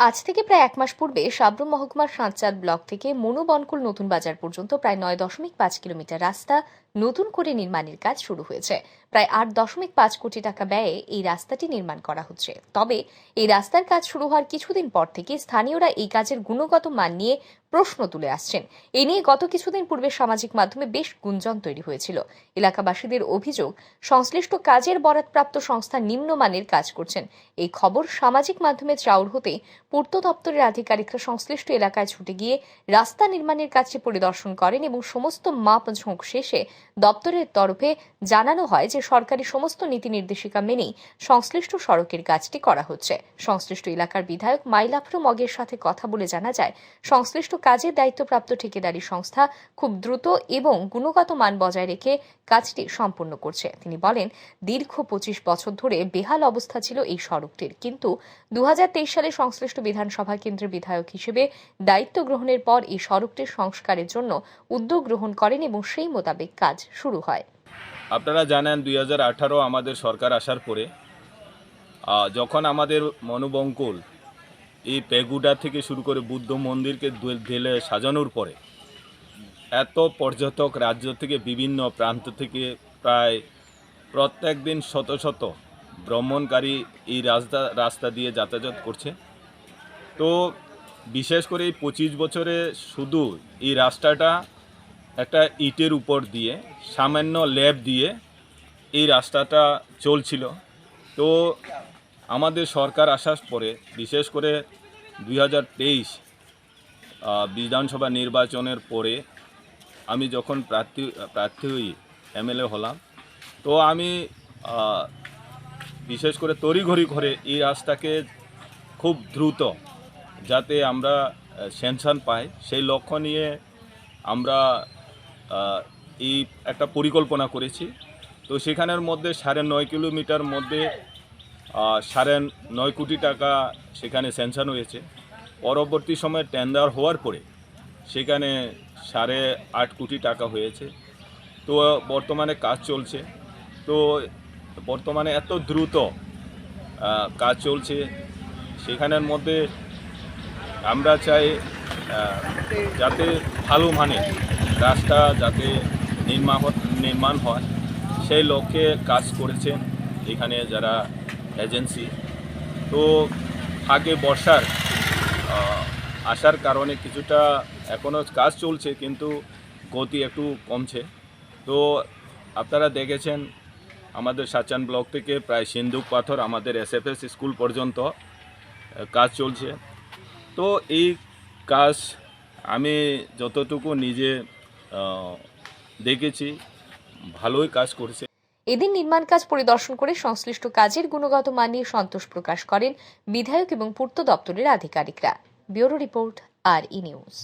আজ থেকে প্রায় এক মাস পূর্বে সাবরুম মহকুমার সাঁতচাঁদ ব্লক থেকে মনোবনকুল নতুন বাজার পর্যন্ত প্রায় নয় দশমিক পাঁচ কিলোমিটার রাস্তা নতুন করে নির্মাণের কাজ শুরু হয়েছে। প্রায় আট দশমিক পাঁচ কোটি টাকা ব্যয়ে এই রাস্তাটি নির্মাণ করা হচ্ছে। তবে এই রাস্তার কাজ শুরু হওয়ার কিছুদিন পর থেকে স্থানীয়রা এই কাজের গুণগত মান নিয়ে প্রশ্ন তুলে আসছেন। এ নিয়ে গত কিছুদিন পূর্বে সামাজিক মাধ্যমে বেশ গুঞ্জন তৈরি হয়েছিল। এলাকাবাসীদের অভিযোগ, সংশ্লিষ্ট কাজের বরাদপ্রাপ্ত সংস্থা নিম্নমানের কাজ করছেন। এই খবর সামাজিক মাধ্যমে চাউর হতে পূর্ত দপ্তরের আধিকারিকরা সংশ্লিষ্ট এলাকায় ছুটে গিয়ে রাস্তা নির্মাণের কাজটি পরিদর্শন করেন এবং সমস্ত মাপ ঝোঁক শেষে দপ্তরের তরফে জানানো হয় যে সরকারি সমস্ত নীতি নির্দেশিকা মেনেই সংশ্লিষ্ট সড়কের কাজটি করা হচ্ছে। সংশ্লিষ্ট এলাকার বিধায়ক মাইলাফরু মগের সাথে কথা বলে জানা যায়, সংশ্লিষ্ট কাজের দায়িত্বপ্রাপ্ত ঠিকাদারি সংস্থা খুব দ্রুত এবং গুণগত মান বজায় রেখে কাজটি সম্পন্ন করছে। তিনি বলেন, দীর্ঘ পঁচিশ বছর ধরে বেহাল অবস্থা ছিল এই সড়কটির। কিন্তু দু হাজার তেইশ সালে সংশ্লিষ্ট বিধানসভা কেন্দ্রের বিধায়ক হিসেবে দায়িত্ব গ্রহণের পর এই সড়কটির সংস্কারের জন্য উদ্যোগ গ্রহণ করেন এবং সেই মোতাবেক কাজ শুরু হয়। আপনারা জানেন দুই হাজার আঠারো আমাদের সরকার আসার পরে যখন আমাদের মনোবঙ্কুল এই পেগুডা থেকে শুরু করে বুদ্ধ মন্দিরকে ঢেলে সাজানোর পরে, এত পর্যটক রাজ্য থেকে বিভিন্ন প্রান্ত থেকে প্রায় প্রত্যেক দিন শত শত ভ্রমণকারী এই রাস্তা রাস্তা দিয়ে যাতায়াত করছে। তো বিশেষ করে এই পঁচিশ বছরে শুধু এই রাস্তাটা একটা ইটের উপর দিয়ে, সামান্য ল্যাব দিয়ে এই রাস্তাটা চলছিল। তো আমাদের সরকার আসার পরে, বিশেষ করে দুই হাজার তেইশ বিধানসভা নির্বাচনের পরে আমি যখন প্রার্থী প্রার্থী হই, এমএলএ হলাম, তো আমি বিশেষ করে তড়িঘড়ি করে এই রাস্তাকে খুব দ্রুত যাতে আমরা সেনশন পাই, সেই লক্ষ্য নিয়ে আমরা এই একটা পরিকল্পনা করেছি। তো সেখানের মধ্যে সাড়ে নয় কিলোমিটার মধ্যে সাড়ে নয় কোটি টাকা সেখানে স্যাংশন হয়েছে। পরবর্তী সময়ে টেন্ডার হওয়ার পরে সেখানে সাড়ে আট কোটি টাকা হয়েছে। তো বর্তমানে কাজ চলছে। তো বর্তমানে এত দ্রুত কাজ চলছে। সেখানের মধ্যে আমরা চাই যাতে ভালো মানে রাস্তা যাতে নির্মাণ নির্মাণ হয়, সেই লক্ষ্যে কাজ করেছেন এখানে যারা এজেন্সি। তো আগে বর্ষার আসার কারণে কিছুটা এখনও কাজ চলছে, কিন্তু গতি একটু কমছে। তো আপনারা দেখেছেন, আমাদের সাচান ব্লক থেকে প্রায় সিন্ধুক পাথর আমাদের এসএফএস স্কুল পর্যন্ত কাজ চলছে। তো এই কাজ আমি যতটুকু নিজে দেখেছি। ভালোই কাজ করছে। এদিন নির্মাণ কাজ পরিদর্শন করে সংশ্লিষ্ট কাজের গুণগত মান নিয়ে সন্তোষ প্রকাশ করেন বিধায়ক এবং পূর্ত দপ্তরের আধিকারিকরা। Bureau report, R E news.